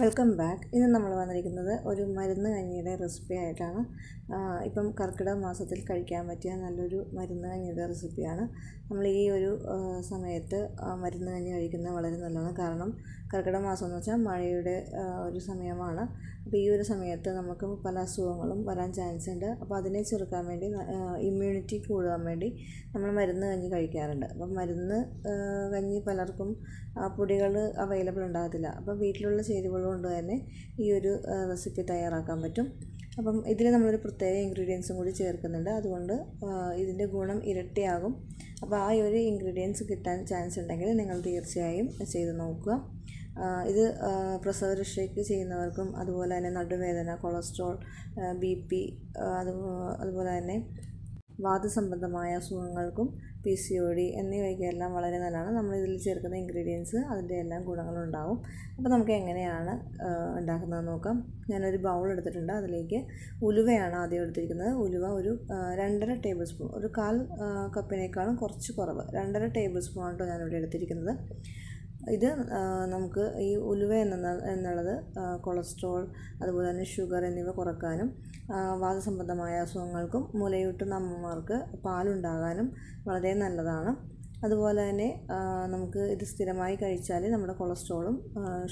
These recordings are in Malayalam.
വെൽക്കം ബാക്ക് ഇന്ന് നമ്മൾ വന്നിരിക്കുന്നത് ഒരു മരുന്ന് കഞ്ഞിയുടെ റെസിപ്പി ആയിട്ടാണ്. ഇപ്പം കർക്കിടക മാസത്തിൽ കഴിക്കാൻ പറ്റിയ നല്ലൊരു മരുന്ന് കഞ്ഞിയുടെ റെസിപ്പിയാണ് നമ്മൾ ഈ ഒരു സമയത്ത് മരുന്ന് കഞ്ഞി കഴിക്കുന്നത് വളരെ നല്ലതാണ്. കാരണം കർക്കിടക മാസം എന്ന് വെച്ചാൽ മഴയുടെ ഒരു സമയമാണ്. അപ്പോൾ ഈ ഒരു സമയത്ത് നമുക്ക് പല അസുഖങ്ങളും വരാൻ ചാൻസ് ഉണ്ട്. അപ്പോൾ അതിനെ ചെറുക്കാൻ വേണ്ടി ഇമ്മ്യൂണിറ്റി കൂടാൻ വേണ്ടി നമ്മൾ മരുന്ന് കഞ്ഞി കഴിക്കാറുണ്ട്. അപ്പം മരുന്ന് കഞ്ഞി പലർക്കും പൊടികൾ അവൈലബിൾ ഉണ്ടാകത്തില്ല. അപ്പം വീട്ടിലുള്ള ചേരുവകൾ കൊണ്ട് തന്നെ ഈ ഒരു റെസിപ്പി തയ്യാറാക്കാൻ പറ്റും. അപ്പം ഇതിൽ നമ്മളൊരു പ്രത്യേക ഇൻഗ്രീഡിയൻസും കൂടി ചേർക്കുന്നുണ്ട്. അതുകൊണ്ട് ഇതിന്റെ ഗുണം ഇരട്ടിയാകും. അപ്പോൾ ആ ഒരു ഇൻഗ്രീഡിയൻസ് കിട്ടാൻ ചാൻസ് ഉണ്ടെങ്കിൽ നിങ്ങൾ തീർച്ചയായും ചെയ്ത് നോക്കുക. ഇത് പ്രസവരക്ഷയ്ക്ക് ചെയ്യുന്നവർക്കും അതുപോലെ തന്നെ നടുവേദന കൊളസ്ട്രോൾ ബി പി അതുപോലെ തന്നെ വാദസംബന്ധമായ അസുഖങ്ങൾക്കും പി സി ഒ ഡി എന്നിവയ്ക്കെല്ലാം വളരെ നല്ലതാണ്. നമ്മൾ ഇതിൽ ചേർക്കുന്ന ഇൻഗ്രീഡിയൻസ് അതിന്റെ എല്ലാം ഗുണങ്ങളുണ്ടാവും. അപ്പോൾ നമുക്ക് എങ്ങനെയാണ് ഉണ്ടാക്കുന്നത് നോക്കാം. ഞാനൊരു ബൗൾ എടുത്തിട്ടുണ്ട്. അതിലേക്ക് ഉലുവയാണ് ആദ്യം എടുത്തിരിക്കുന്നത്. ഉലുവ ഒരു രണ്ടര ടേബിൾ സ്പൂൺ ഒരു കാൽ കപ്പിനേക്കാളും കുറച്ച് കുറവ്. രണ്ടര ടേബിൾ സ്പൂൺ ആണോ ഞാനിവിടെ എടുത്തിരിക്കുന്നത്. ഇത് നമുക്ക് ഈ ഉലുവ എന്ന എന്നുള്ളത് കൊളസ്ട്രോൾ അതുപോലെ തന്നെ ഷുഗർ എന്നിവ കുറക്കാനും വാദസംബന്ധമായ അസുഖങ്ങൾക്കും മുലയൂട്ടുന്ന അമ്മമാർക്ക് പാലുണ്ടാകാനും വളരെ നല്ലതാണ്. അതുപോലെ തന്നെ നമുക്ക് ഇത് സ്ഥിരമായി കഴിച്ചാൽ നമ്മുടെ കൊളസ്ട്രോളും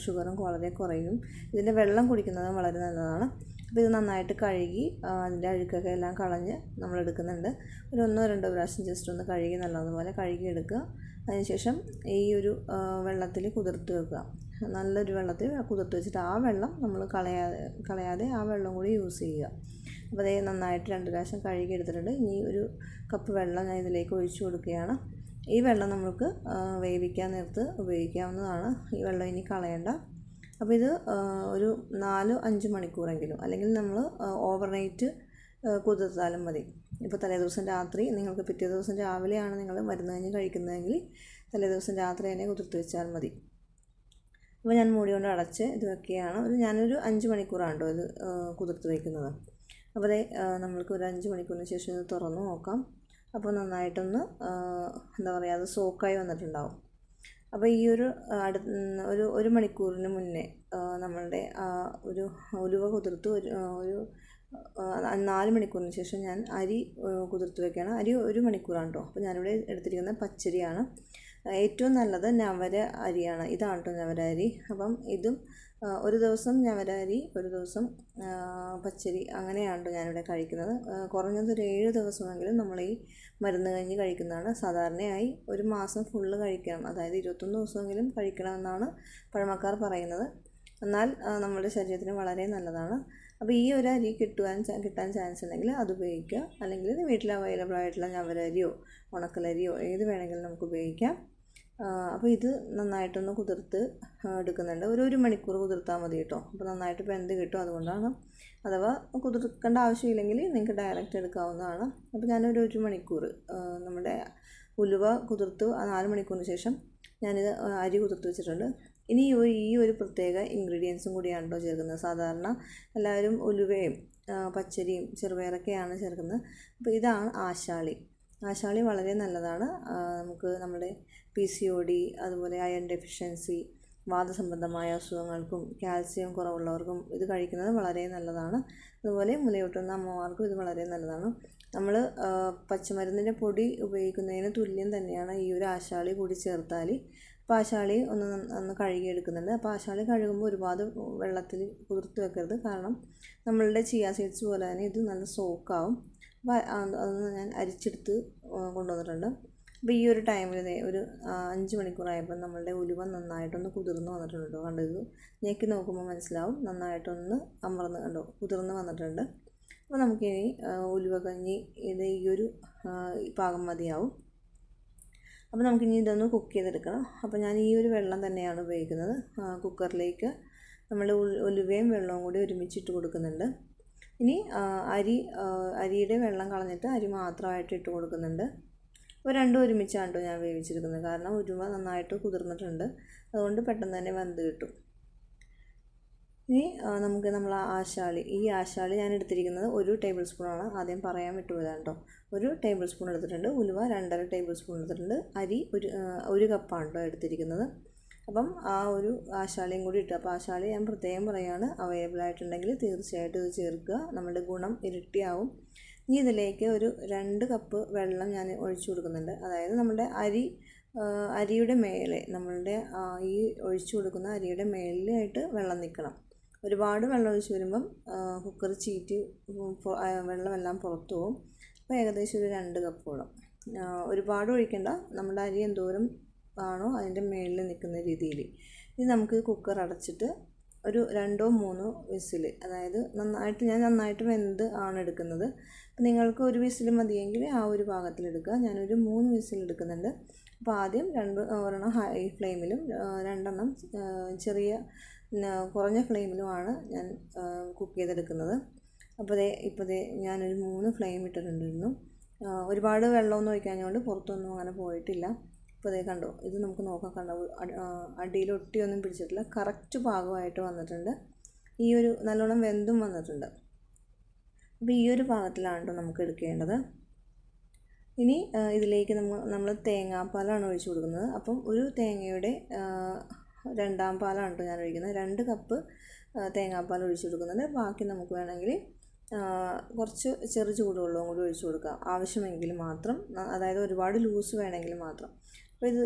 ഷുഗറും വളരെ കുറയും. ഇതിന്റെ വെള്ളം കുടിക്കുന്നതും വളരെ നല്ലതാണ്. അപ്പോൾ ഇത് നന്നായിട്ട് കഴുകി അതിന്റെ അഴുക്കൊക്കെ എല്ലാം കളഞ്ഞ് നമ്മൾ എടുക്കുന്നുണ്ട് ഒരു ഒന്നോ രണ്ടോ പ്രാവശ്യം ജസ്റ്റ് ഒന്ന് കഴുകി നല്ലതുപോലെ കഴുകി എടുക്കുക അതിനുശേഷം ഈ ഒരു വെള്ളത്തിൽ കുതിർത്ത് വെക്കുക. നല്ലൊരു വെള്ളത്തിൽ കുതിർത്ത് വെച്ചിട്ട് ആ വെള്ളം നമ്മൾ കളയാതെ കളയാതെ ആ വെള്ളം കൂടി യൂസ് ചെയ്യുക. അപ്പോൾ അതേ നന്നായിട്ട് രണ്ട് പ്രാവശ്യം കഴുകി എടുത്തിട്ടുണ്ട്. ഇനി ഒരു കപ്പ് വെള്ളം ഞാൻ ഇതിലേക്ക് ഒഴിച്ചു കൊടുക്കുകയാണ്. ഈ വെള്ളം നമുക്ക് വേവിക്കാൻ നേരത്ത് ഉപയോഗിക്കാവുന്നതാണ്. ഈ വെള്ളം ഇനി കളയണ്ട. അപ്പോൾ ഇത് ഒരു നാല് അഞ്ച് മണിക്കൂറെങ്കിലും അല്ലെങ്കിൽ നമ്മൾ ഓവർനൈറ്റ് കുതിർത്താലും മതി. ഇപ്പോൾ തലേദിവസം രാത്രി നിങ്ങൾക്ക് പിറ്റേ ദിവസം രാവിലെയാണ് നിങ്ങൾ മരുന്ന് കഴിഞ്ഞ് കഴിക്കുന്നതെങ്കിൽ തലേദിവസം രാത്രി തന്നെ കുതിർത്ത് വെച്ചാൽ മതി. അപ്പോൾ ഞാൻ മൂടി കൊണ്ട് അടച്ച് ഇത് വെക്കുകയാണ്. ഒരു ഞാനൊരു അഞ്ച് മണിക്കൂറാണ് കേട്ടോ ഇത് കുതിർത്ത് വയ്ക്കുന്നത് അപ്പോൾ അതേ നമ്മൾക്ക് ഒരു അഞ്ച് മണിക്കൂറിന് ശേഷം ഇത് തുറന്ന് നോക്കാം. അപ്പോൾ നന്നായിട്ടൊന്ന് എന്താ പറയുക അത് സോക്കായി വന്നിട്ടുണ്ടാവും. അപ്പോൾ ഈ ഒരു അടു ഒരു ഒരു മണിക്കൂറിന് മുന്നേ നമ്മളുടെ ഒരു ഉലുവ കുതിർത്ത് ഒരു ഒരു നാല് മണിക്കൂറിന് ശേഷം ഞാൻ അരി കുതിർത്ത് വെക്കുകയാണ്. അരി ഒരു മണിക്കൂറാണ് കേട്ടോ അപ്പോൾ ഞാനിവിടെ എടുത്തിരിക്കുന്നത് പച്ചരിയാണ്. ഏറ്റവും നല്ലത് നവര അരിയാണ്. ഇതാണ് കേട്ടോ നവര അരി. അപ്പം ഇതും ഒരു ദിവസം നവര അരി ഒരു ദിവസം പച്ചരി അങ്ങനെയാണ് കേട്ടോ ഞാനിവിടെ കഴിക്കുന്നത്. കുറഞ്ഞത് ഒരു ഏഴ് ദിവസമെങ്കിലും നമ്മൾ ഈ മരുന്ന് കഞ്ഞി കഴിക്കുന്നതാണ്. സാധാരണയായി ഒരു മാസം ഫുള്ള് കഴിക്കണം. അതായത് ഇരുപത്തൊന്ന് ദിവസമെങ്കിലും കഴിക്കണമെന്നാണ് പഴമക്കാർ പറയുന്നത്. എന്നാൽ നമ്മുടെ ശരീരത്തിന് വളരെ നല്ലതാണ്. അപ്പോൾ ഈ ഒരു അരി കിട്ടുവാൻ കിട്ടാൻ ചാൻസ് ഉണ്ടെങ്കിൽ അത് ഉപയോഗിക്കുക. അല്ലെങ്കിൽ വീട്ടിൽ അവൈലബിൾ ആയിട്ടുള്ള ഞവരരിയോ ഉണക്കലരിയോ ഏത് വേണമെങ്കിലും നമുക്ക് ഉപയോഗിക്കാം. അപ്പോൾ ഇത് നന്നായിട്ടൊന്ന് കുതിർത്ത് എടുക്കുന്നുണ്ട്. ഒരു ഒരു മണിക്കൂർ കുതിർത്താൽ മതി കേട്ടോ. അപ്പോൾ നന്നായിട്ട് വെന്ത് കിട്ടും അതുകൊണ്ടാണ്. അഥവാ കുതിർക്കേണ്ട ആവശ്യമില്ലെങ്കിൽ നിങ്ങൾക്ക് ഡയറക്റ്റ് എടുക്കാവുന്നതാണ്. അപ്പോൾ ഞാനൊരു ഒരു മണിക്കൂർ നമ്മുടെ ഉലുവ കുതിർത്ത് നാല് മണിക്കൂറിന് ശേഷം ഞാനിത് അരി കുതിർത്ത് വെച്ചിട്ടുണ്ട്. ഇനി ഈ ഒരു പ്രത്യേക ഇൻഗ്രീഡിയൻസും കൂടിയാണ് കേട്ടോ ചേർക്കുന്നത്. സാധാരണ എല്ലാവരും ഉലുവയും പച്ചരിയും ചെറുപയറൊക്കെയാണ് ചേർക്കുന്നത്. അപ്പോൾ ഇതാണ് ആശാളി. ആശാളി വളരെ നല്ലതാണ്. നമുക്ക് നമ്മുടെ പി സി ഒ ഡി അതുപോലെ അയൺ ഡെഫിഷ്യൻസി വാദസംബന്ധമായ അസുഖങ്ങൾക്കും കാൽസ്യം കുറവുള്ളവർക്കും ഇത് കഴിക്കുന്നത് വളരെ നല്ലതാണ്. അതുപോലെ മുലയൂട്ടുന്ന അമ്മമാർക്കും ഇത് വളരെ നല്ലതാണ്. നമ്മൾ പച്ചമരുന്നിന്റെ പൊടി ഉപയോഗിക്കുന്നതിന് തുല്യം തന്നെയാണ് ഈ ഒരു ആശാളി കൂടി ചേർത്താൽ പാശാളി ഒന്ന് ഒന്ന് കഴുകിയെടുക്കുന്നുണ്ട്. അപ്പോൾ പാശാളി കഴുകുമ്പോൾ ഒരുപാട് വെള്ളത്തിൽ കുതിർത്ത് വെക്കരുത്. കാരണം നമ്മളുടെ ചിയാ സീഡ്സ് പോലെ തന്നെ ഇത് നല്ല സോക്കാവും. അപ്പോൾ അതൊന്ന് ഞാൻ അരിച്ചെടുത്ത് കൊണ്ടുവന്നിട്ടുണ്ട്. അപ്പോൾ ഈ ഒരു ടൈമിൽ ഒരു അഞ്ച് മണിക്കൂറായപ്പോൾ നമ്മളുടെ ഉലുവ നന്നായിട്ടൊന്ന് കുതിർന്ന് വന്നിട്ടുണ്ട് കേട്ടോ കണ്ടത് ഞെക്കി നോക്കുമ്പോൾ മനസ്സിലാവും. നന്നായിട്ടൊന്ന് അമർന്ന് കണ്ടോ? കുതിർന്ന് വന്നിട്ടുണ്ട്. അപ്പോൾ നമുക്കിനി ഉലുവ കഞ്ഞി ഇത് ഈ ഒരു പാകം മതിയാവും. അപ്പോൾ നമുക്കിനി ഇതൊന്ന് കുക്ക് ചെയ്തെടുക്കണം. അപ്പോൾ ഞാൻ ഈ ഒരു വെള്ളം തന്നെയാണ് ഉപയോഗിക്കുന്നത്. കുക്കറിലേക്ക് നമ്മൾ ഉലുവയും വെള്ളവും കൂടി ഒരുമിച്ചിട്ട് കൊടുക്കുന്നുണ്ട്. ഇനി അരി അരിയുടെ വെള്ളം കളഞ്ഞിട്ട് അരി മാത്രമായിട്ട് ഇട്ട് കൊടുക്കുന്നുണ്ട്. അപ്പോൾ രണ്ടും ഒരുമിച്ചാണ് ഞാൻ വേവിച്ചിരിക്കുന്നത് കാരണം ഉരുവ നന്നായിട്ട് കുതിർന്നിട്ടുണ്ട്. അതുകൊണ്ട് പെട്ടെന്ന് തന്നെ വെന്ത് കിട്ടും. ഇനി നമുക്ക് നമ്മൾ ആശാളി ഈ ആശാളി ഞാൻ എടുത്തിരിക്കുന്നത് ഒരു ടേബിൾ സ്പൂണാണ് ആദ്യം പറയാൻ വിട്ടുപോയതാണ് കേട്ടോ ഒരു ടേബിൾ സ്പൂൺ എടുത്തിട്ടുണ്ട്. ഉലുവ രണ്ടര ടേബിൾ സ്പൂൺ എടുത്തിട്ടുണ്ട്. അരി ഒരു ഒരു കപ്പാണ് കേട്ടോ എടുത്തിരിക്കുന്നത്. അപ്പം ആ ഒരു ആശാളിയും കൂടി ഇട്ടു അപ്പോൾ ആശാളി ഞാൻ പ്രത്യേകം പറയുകയാണ് അവൈലബിൾ ആയിട്ടുണ്ടെങ്കിൽ തീർച്ചയായിട്ടും ഇത് ചേർക്കുക. നമ്മുടെ ഗുണം ഇരട്ടിയാവും. ഇനി ഇതിലേക്ക് ഒരു രണ്ട് കപ്പ് വെള്ളം ഞാൻ ഒഴിച്ചു കൊടുക്കുന്നുണ്ട്. അതായത് നമ്മുടെ അരി അരിയുടെ മേലെ നമ്മളുടെ ഈ ഒഴിച്ചു കൊടുക്കുന്ന അരിയുടെ മേലിലായിട്ട് വെള്ളം നിൽക്കണം. ഒരുപാട് വെള്ളം ഒഴിച്ച് വരുമ്പം കുക്കർ ചീറ്റി വെള്ളമെല്ലാം പുറത്തു പോകും അപ്പോൾ ഏകദേശം ഒരു രണ്ട് കപ്പോളം ഒരുപാട് ഒഴിക്കേണ്ട. നമ്മുടെ അരി എന്തോരം ആണോ അതിന്റെ മേളിൽ നിൽക്കുന്ന രീതിയിൽ. ഇനി നമുക്ക് കുക്കർ അടച്ചിട്ട് ഒരു രണ്ടോ മൂന്നോ വിസിൽ അതായത് നന്നായിട്ട് ഞാൻ നന്നായിട്ട് വെന്ത് ആണ് എടുക്കുന്നത്. നിങ്ങൾക്ക് ഒരു വിസിൽ മതിയെങ്കിൽ ആ ഒരു പാകത്തിലെടുക്കുക ഞാനൊരു മൂന്ന് വിസിൽ എടുക്കുന്നുണ്ട്. അപ്പോൾ ആദ്യം രണ്ട് ഒരെണ്ണം ഹൈ ഫ്ലെയിമിലും രണ്ടെണ്ണം ചെറിയ കുറഞ്ഞ ഫ്ലെയിമിലുമാണ് ഞാൻ കുക്ക് ചെയ്തെടുക്കുന്നത്. അപ്പോൾ ദേ ഇപ്പോൾ ദേ ഞാനൊരു മൂന്ന് ഫ്ലെയിം ഇട്ടിട്ടുണ്ടായിരുന്നു. ഒരുപാട് വെള്ളമൊന്നും ഒഴിക്കാഞ്ഞുകൊണ്ട് പുറത്തൊന്നും അങ്ങനെ പോയിട്ടില്ല. ഇപ്പോൾ ദേ കണ്ടോ ഇത് നമുക്ക് നോക്കാം. കണ്ടോ അടിയിൽ ഒട്ടിയൊന്നും പിടിച്ചിട്ടില്ല. കറക്റ്റ് പാകമായിട്ട് വന്നിട്ടുണ്ട്. ഈ ഒരു നല്ലോണം വെന്തും വന്നിട്ടുണ്ട്. അപ്പോൾ ഈ ഒരു പാകത്തിലാണ് നമുക്ക് എടുക്കേണ്ടത്. ഇനി ഇതിലേക്ക് നമ്മൾ നമ്മൾ തേങ്ങാപ്പാലാണ് ഒഴിച്ചു കൊടുക്കുന്നത്. അപ്പം ഒരു തേങ്ങയുടെ രണ്ടാം പാലാണ് കേട്ടോ ഞാൻ ഒഴിക്കുന്നത്. രണ്ട് കപ്പ് തേങ്ങാപ്പാൽ ഒഴിച്ചു കൊടുക്കുന്നുണ്ട് ബാക്കി നമുക്ക് വേണമെങ്കിൽ കുറച്ച് ചെറു ചൂടുവെള്ളവും കൂടി ഒഴിച്ചു കൊടുക്കാം. ആവശ്യമെങ്കിൽ മാത്രം അതായത് ഒരുപാട് ലൂസ് വേണമെങ്കിൽ മാത്രം. അപ്പോൾ ഇത്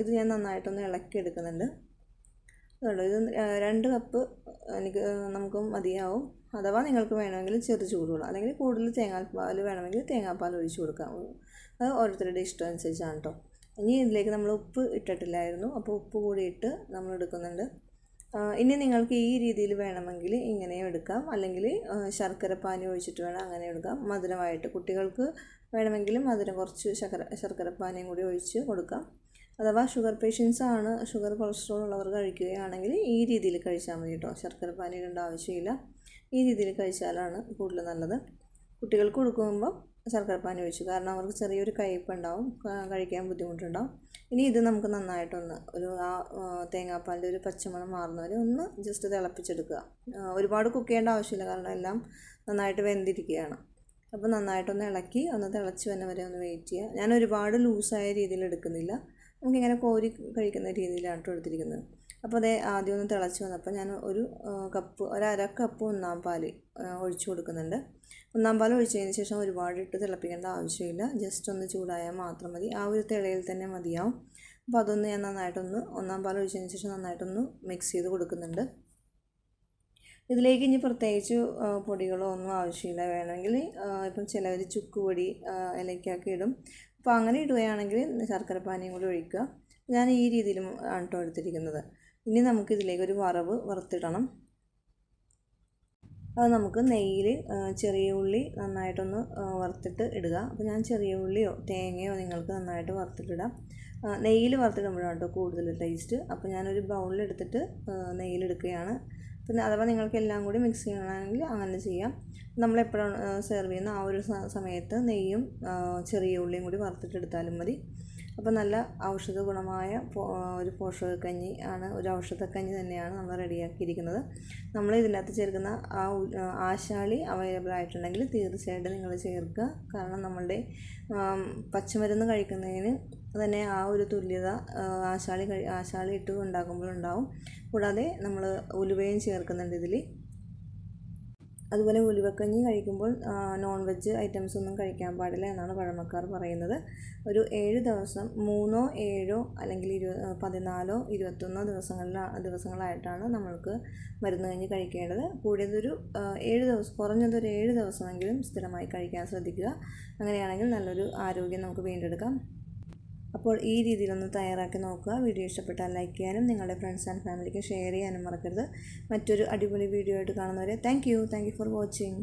ഇത് ഞാൻ നന്നായിട്ടൊന്ന് ഇളക്കി എടുക്കുന്നുണ്ട് അതുകൊണ്ട് ഇത് രണ്ട് കപ്പ് എനിക്ക് നമുക്ക് മതിയാവും. അഥവാ നിങ്ങൾക്ക് വേണമെങ്കിൽ ചെറു ചൂടുവെള്ളം അല്ലെങ്കിൽ കൂടുതൽ തേങ്ങാപ്പാൽ വേണമെങ്കിൽ തേങ്ങാപ്പാൽ ഒഴിച്ചു കൊടുക്കാം. അത് ഓരോരുത്തരുടെ ഇഷ്ടം അനുസരിച്ചാണ് കേട്ടോ ഇനി ഇതിലേക്ക് നമ്മൾ ഉപ്പ് ഇട്ടിട്ടില്ലായിരുന്നു. അപ്പോൾ ഉപ്പ് കൂടി ഇട്ട് നമ്മൾ എടുക്കുന്നുണ്ട്. ഇനി നിങ്ങൾക്ക് ഈ രീതിയിൽ വേണമെങ്കിൽ ഇങ്ങനെയും എടുക്കാം. അല്ലെങ്കിൽ ശർക്കര പാനി ഒഴിച്ചിട്ട് വേണം അങ്ങനെ എടുക്കാം. മധുരമായിട്ട് കുട്ടികൾക്ക് വേണമെങ്കിൽ മധുരം കുറച്ച് ശർക്കര ശർക്കര പാനിയും കൂടി ഒഴിച്ച് കൊടുക്കാം. അഥവാ ഷുഗർ പേഷ്യൻസ് ആണ് ഷുഗർ കൊളസ്ട്രോൾ ഉള്ളവർ കഴിക്കുകയാണെങ്കിൽ ഈ രീതിയിൽ കഴിച്ചാൽ മതി കേട്ടോ. ശർക്കര പാനി ഇടേണ്ട ആവശ്യമില്ല. ഈ രീതിയിൽ കഴിച്ചാലാണ് കൂടുതൽ നല്ലത്. കുട്ടികൾക്ക് കൊടുക്കുമ്പോൾ ശർക്കരപ്പാനി ഒഴിച്ചു. കാരണം അവർക്ക് ചെറിയൊരു കയ്പ്പുണ്ടാവും കഴിക്കാൻ ബുദ്ധിമുട്ടുണ്ടാവും. ഇനി ഇത് നമുക്ക് നന്നായിട്ടൊന്ന് ഒരു ആ തേങ്ങാപ്പാലിന്റെ ഒരു പച്ചമണം മാറുന്നവരെ ഒന്ന് ജസ്റ്റ് തിളപ്പിച്ചെടുക്കുക. ഒരുപാട് കുക്ക് ചെയ്യേണ്ട ആവശ്യമില്ല കാരണം എല്ലാം നന്നായിട്ട് വെന്തിരിക്കുകയാണ്. അപ്പോൾ നന്നായിട്ടൊന്ന് ഇളക്കി ഒന്ന് തിളച്ച് വരെ ഒന്ന് വെയിറ്റ് ചെയ്യുക. ഞാൻ ഒരുപാട് ലൂസായ രീതിയിൽ എടുക്കുന്നില്ല. നമുക്കിങ്ങനെ കോരി കഴിക്കുന്ന രീതിയിലാണ് കേട്ടോ എടുത്തിരിക്കുന്നത്. അപ്പോൾ അതേ ആദ്യം ഒന്ന് തിളച്ച് വന്നപ്പോൾ ഞാൻ ഒരു കപ്പ് ഒരര കപ്പ് ഒന്നാം പാൽ ഒഴിച്ചു കൊടുക്കുന്നുണ്ട്. ഒന്നാം പാൽ ഒഴിച്ചതിന് ശേഷം ഒരുപാട് ഇട്ട് തിളപ്പിക്കേണ്ട ആവശ്യമില്ല. ജസ്റ്റ് ഒന്ന് ചൂടായാൽ മാത്രം മതി. ആ ഒരു തിളയിൽ തന്നെ മതിയാവും. അപ്പോൾ അതൊന്ന് ഞാൻ നന്നായിട്ടൊന്ന് ഒന്നാം പാൽ ഒഴിച്ചതിന് ശേഷം നന്നായിട്ടൊന്ന് മിക്സ് ചെയ്ത് കൊടുക്കുന്നുണ്ട്. ഇതിലേക്ക് ഇനി പ്രത്യേകിച്ച് പൊടികളോ ഒന്നും ആവശ്യമില്ല. വേണമെങ്കിൽ ഇപ്പം ചിലവർ ചുക്ക് പൊടി ഇലയ്ക്കൊക്കെ ഇടും. അപ്പോൾ അങ്ങനെ ഇടുകയാണെങ്കിൽ ശർക്കര പാനിയും കൂടി ഒഴിക്കുക. ഞാൻ ഈ രീതിയിലും ആണ് കേട്ടോ എടുത്തിരിക്കുന്നത്. ഇനി നമുക്ക് ഇതിലേക്ക് ഒരു വറവ് വറുത്തിടണം. അത് നമുക്ക് നെയ്യിൽ ചെറിയ ഉള്ളി നന്നായിട്ടൊന്ന് വറുത്തിട്ട് ഇടുക. അപ്പോൾ ഞാൻ ചെറിയ ഉള്ളിയോ തേങ്ങയോ നിങ്ങൾക്ക് നന്നായിട്ട് വറുത്തിട്ടിടാം. നെയ്യിൽ വറുത്തിടുമ്പോഴാണ് കേട്ടോ കൂടുതൽ ടേസ്റ്റ്. അപ്പോൾ ഞാനൊരു ബൗളിലെടുത്തിട്ട് നെയ്യിലെടുക്കുകയാണ് പിന്നെ അഥവാ നിങ്ങൾക്ക് എല്ലാം കൂടി മിക്സ് ചെയ്യണമെങ്കിൽ അങ്ങനെ ചെയ്യാം. നമ്മൾ എപ്പോഴാണ് സെർവ് ചെയ്യുന്ന ആ ഒരു സമയത്ത് നെയ്യും ചെറിയ ഉള്ളിയും കൂടി വറുത്തിട്ടെടുത്താലും മതി. അപ്പോൾ നല്ല ഔഷധ ഗുണമായ ഒരു പോഷകക്കഞ്ഞി ആണ് ഒരു ഔഷധക്കഞ്ഞി തന്നെയാണ് നമ്മൾ റെഡിയാക്കിയിരിക്കുന്നത്. നമ്മൾ ഇതിനകത്ത് ചേർക്കുന്ന ആ ആശാളി അവൈലബിൾ ആയിട്ടുണ്ടെങ്കിൽ തീർച്ചയായിട്ടും നിങ്ങൾ ചേർക്കുക. കാരണം നമ്മളുടെ പച്ചമരുന്ന് കഴിക്കുന്നതിന് തന്നെ ആ ഒരു തുല്യത ആശാളി കഴി ആശാളി ഇട്ട് ഉണ്ടാക്കുമ്പോഴുണ്ടാവും കൂടാതെ നമ്മൾ ഉലുവയും ചേർക്കുന്നുണ്ട് ഇതിൽ അതുപോലെ ഉലുവക്കഞ്ഞി കഴിക്കുമ്പോൾ നോൺ വെജ് ഐറ്റംസ് ഒന്നും കഴിക്കാൻ പാടില്ല എന്നാണ് പഴമക്കാർ പറയുന്നത്. ഒരു ഏഴ് ദിവസം മൂന്നോ ഏഴോ അല്ലെങ്കിൽ ഇരു പതിനാലോ ഇരുപത്തൊന്നോ ദിവസങ്ങളിൽ ദിവസങ്ങളായിട്ടാണ് നമ്മൾക്ക് മരുന്ന് കഞ്ഞി കഴിക്കേണ്ടത്. കൂടിയതൊരു ഏഴ് ദിവസം കുറഞ്ഞതൊരു ഏഴ് ദിവസമെങ്കിലും സ്ഥിരമായി കഴിക്കാൻ ശ്രദ്ധിക്കുക. അങ്ങനെയാണെങ്കിൽ നല്ലൊരു ആരോഗ്യം നമുക്ക് വീണ്ടെടുക്കാം. അപ്പോൾ ഈ രീതിയിലൊന്ന് തയ്യാറാക്കി നോക്കുക. വീഡിയോ ഇഷ്ടപ്പെട്ടാൽ ലൈക്ക് ചെയ്യാനും നിങ്ങളുടെ ഫ്രണ്ട്സ് ആൻഡ് ഫാമിലിക്ക് ഷെയർ ചെയ്യാനും മറക്കരുത്. മറ്റൊരു അടിപൊളി വീഡിയോ ആയിട്ട് കാണുന്നവരെ thank you thank you for watching